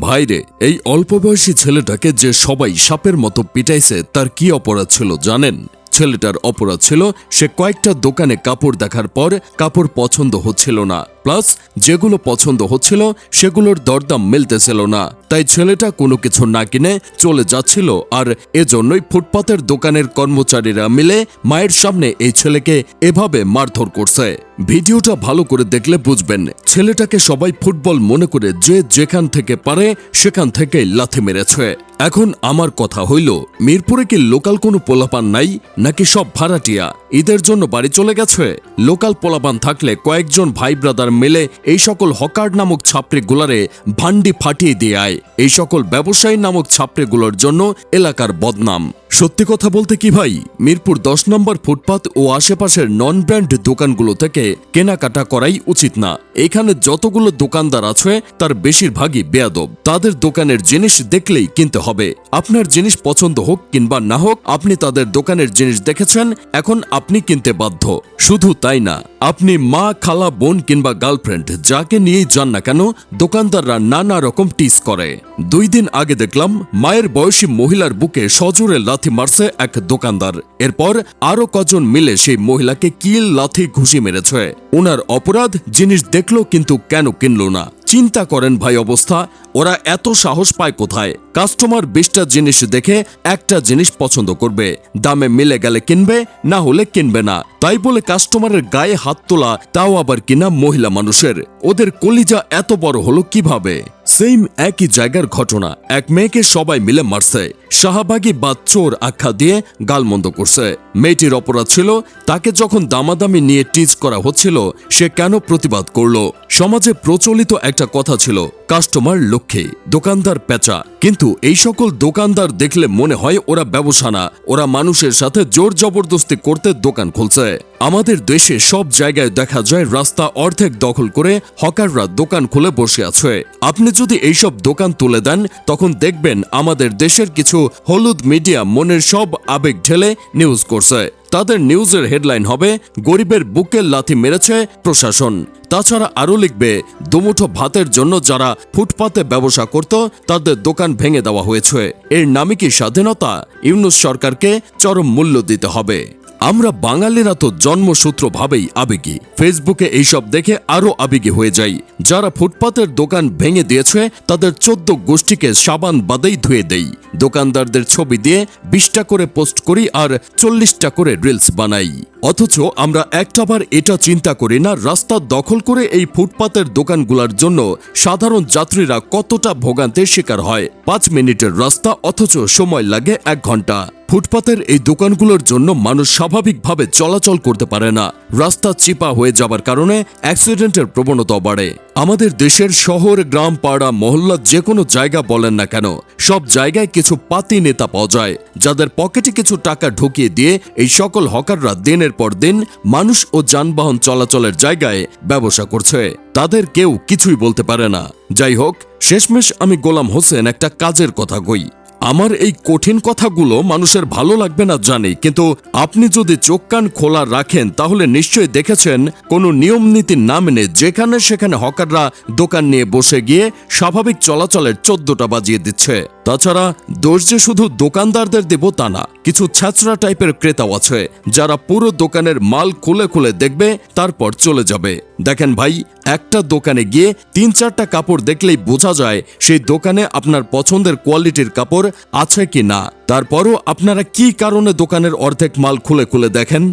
ভাইরে এই অল্প বয়সী ছেলেটাকে যে সবাই সাপের মতো পিটাইছে, তার কি অপরাধ ছিল জানেন? ছেলেটার অপরাধ ছিল, সে কয়েকটা দোকানে কাপড় দেখার পর কাপড় পছন্দ হচ্ছিল না। প্লাস যেগুলো পছন্দ হচ্ছিল, সেগুলোর দরদাম মিলতেছিল না। তাই ছেলেটা কোনো কিছু না কিনে চলে যাচ্ছিল আর এজন্যই ফুটপাতের দোকানের কর্মচারীরা মিলে মায়ের সামনে এই ছেলেকে এভাবে মারধর করছে। ভিডিওটা ভালো করে দেখলে বুঝবেন, ছেলেটাকে সবাই ফুটবল মনে করে যে যেখান থেকে পারে, সেখান থেকেই লাথি মেরেছে। এখন আমার কথা হইল, মিরপুরে কি লোকাল কোনো পোলাপান নাই, নাকি সব ভাড়াটিয়া? ঈদের জন্য বাড়ি চলে গেছে? লোকাল পোলাপান থাকলে কয়েকজন ভাই ব্রাদার মিলে এই সকল হকার নামক ছাপড়েগুলারে ভান্ডি ফাটিয়ে দিয়ে আয়। এই সকল ব্যবসায়ী নামক ছাপড়েগুলোর জন্য এলাকার বদনাম। সত্যি কথা বলতে কি ভাই, মিরপুর দশ নম্বর ফুটপাত ও আশেপাশের নন ব্র্যান্ড দোকানগুলো থেকে কেনাকাটা করাই উচিত না। এখানে যতগুলো দোকানদার আছে, তার বেশিরভাগই বেয়াদব। তাদের দোকানের জিনিস দেখলেই কিনতে হবে। আপনার জিনিস পছন্দ হোক কিংবা না হোক, আপনি তাদের দোকানের জিনিস দেখেছেন, এখন আপনি কিনতে বাধ্য। শুধু তাই না, আপনি মা, খালা, বোন কিংবা গার্লফ্রেন্ড যাকে নিয়েই যান না কেন, দোকানদাররা নানা রকম টিস করে। দুই দিন আগে দেখলাম, মায়ের বয়সী মহিলার বুকে সজোরে লাথি মারছে এক দোকানদার। এরপর আরও কজন মিলে সেই মহিলাকে কিল লাথি ঘুষি মেরেছে। ওনার অপরাধ জিনিস দেখল কিন্তু কেন কিনল না। চিন্তা করেন ভাই অবস্থা ওরা এত সাহস পায় কোথায়? কাস্টমার বিশটা জিনিস দেখে একটা জিনিস পছন্দ করবে। দামে মিলে গেলে কিনবে, না হলে কিনবে না। তাই বলে কাস্টমারের গায়ে হাত তোলা, তাও আবার কিনা মহিলা মানুষের। ওদের কলিজা এত বড় হলো কীভাবে? সেম একই জায়গার ঘটনা। এক মেয়েকে সবাই মিলে মারছে। শাহবাগী বা চোর আখ্যা দিয়ে গালমন্দ করছে। মেয়েটির অপরাধ ছিল, তাকে যখন দামাদামি নিয়ে টিজ করা হচ্ছিল, সে কেন প্রতিবাদ করল? সমাজে প্রচলিত একটা কথা ছিল কাস্টমার লক্ষ্যে দোকানদার পেঁচা। কিন্তু এই সকল দোকানদার দেখলে মনে হয় ওরা ব্যবসা না। ওরা মানুষের সাথে জোর জবরদস্তি করতে দোকান খুলছে। আমাদের দেশে সব জায়গায় দেখা যায় রাস্তা অর্ধেক দখল করে হকাররা দোকান খুলে বসে আছে। আপনি যদি এইসব দোকান তুলে দেন, তখন দেখবেন আমাদের দেশের কিছু হলুদ মিডিয়া মনের সব আবেগ ঢেলে নিউজ করছে। তাদের নিউজের হেডলাইন হবে, গরিবের বুকে লাথি মেরেছে প্রশাসন। তাছাড়া আরও লিখবে, দুমুঠো ভাতের জন্য যারা ফুটপাতে ব্যবসা করত, তাদের দোকান ভেঙে দেওয়া হয়েছে। এর নামে কি স্বাধীনতা? ইউনুস সরকারকে চরম মূল্য দিতে হবে। আমরা বাঙালিরা তো জন্মসূত্র ভাবেই আবেগী। ফেসবুকে এইসব দেখে আরও আবেগী হয়ে যাই। যারা ফুটপাতের দোকান ভেঙে দিয়েছে, তাদের চোদ্দ গোষ্ঠীকে সাবান বাদেই ধুয়ে দেই। দোকানদারদের ছবি দিয়ে বিশটা করে পোস্ট করি আর চল্লিশটা করে রিলস বানাই। অথচ আমরা একটাবার এটা চিন্তা করি না, রাস্তা দখল করে এই ফুটপাতের দোকানগুলোর জন্য সাধারণ যাত্রীরা কতটা ভোগান্তের শিকার হয়। পাঁচ মিনিটের রাস্তা, অথচ সময় লাগে এক ঘণ্টা। ফুটপাতের এই দোকানগুলোর জন্য মানুষ স্বাভাবিকভাবে চলাচল করতে পারে না। রাস্তা চিপা হয়ে যাবার কারণে অ্যাক্সিডেন্টের প্রবণতা বাড়ে। আমাদের দেশের শহর, গ্রাম, পাড়া, মহল্লা যে কোনো জায়গা বলেন না কেন, সব জায়গায় কিছু পাতি নেতা পাওয়া যায়, যাদের পকেটে কিছু টাকা ঢুকিয়ে দিয়ে এই সকল হকাররা দিনের পর দিন মানুষ ও যানবাহন চলাচলের জায়গায় ব্যবসা করছে। তাদের কেউ কিছুই বলতে পারে না। যাই হোক, শেষমেশ আমি গোলাম হোসেন একটা কাজের কথা কই। আমার এই কঠিন কথাগুলো মানুষের ভালো লাগবে না জানি, কিন্তু আপনি যদি চোখ কান খোলা রাখেন, তাহলে নিশ্চয়ই দেখেছেন কোনো নিয়ম নীতি না মেনে যেখানে সেখানে হকাররা দোকান নিয়ে বসে গিয়ে স্বাভাবিক চলাচলের চোদ্দটা বাজিয়ে দিচ্ছে। তাছাড়া দোষ যে শুধু দোকানদারদের দেব তা না, কিছু ছ্যাচরা টাইপের ক্রেতাও আছে, যারা পুরো দোকানের মাল খুলে খুলে দেখবে, তারপর চলে যাবে। দেখেন ভাই, একটা দোকানে গিয়ে তিন চারটা কাপড় দেখলেই বোঝা যায় সেই দোকানে আপনার পছন্দের কোয়ালিটির কাপড় আছে কি না। তারপরও আপনারা কি কারণে দোকানের অর্ধেক মাল খুলে খুলে দেখেন?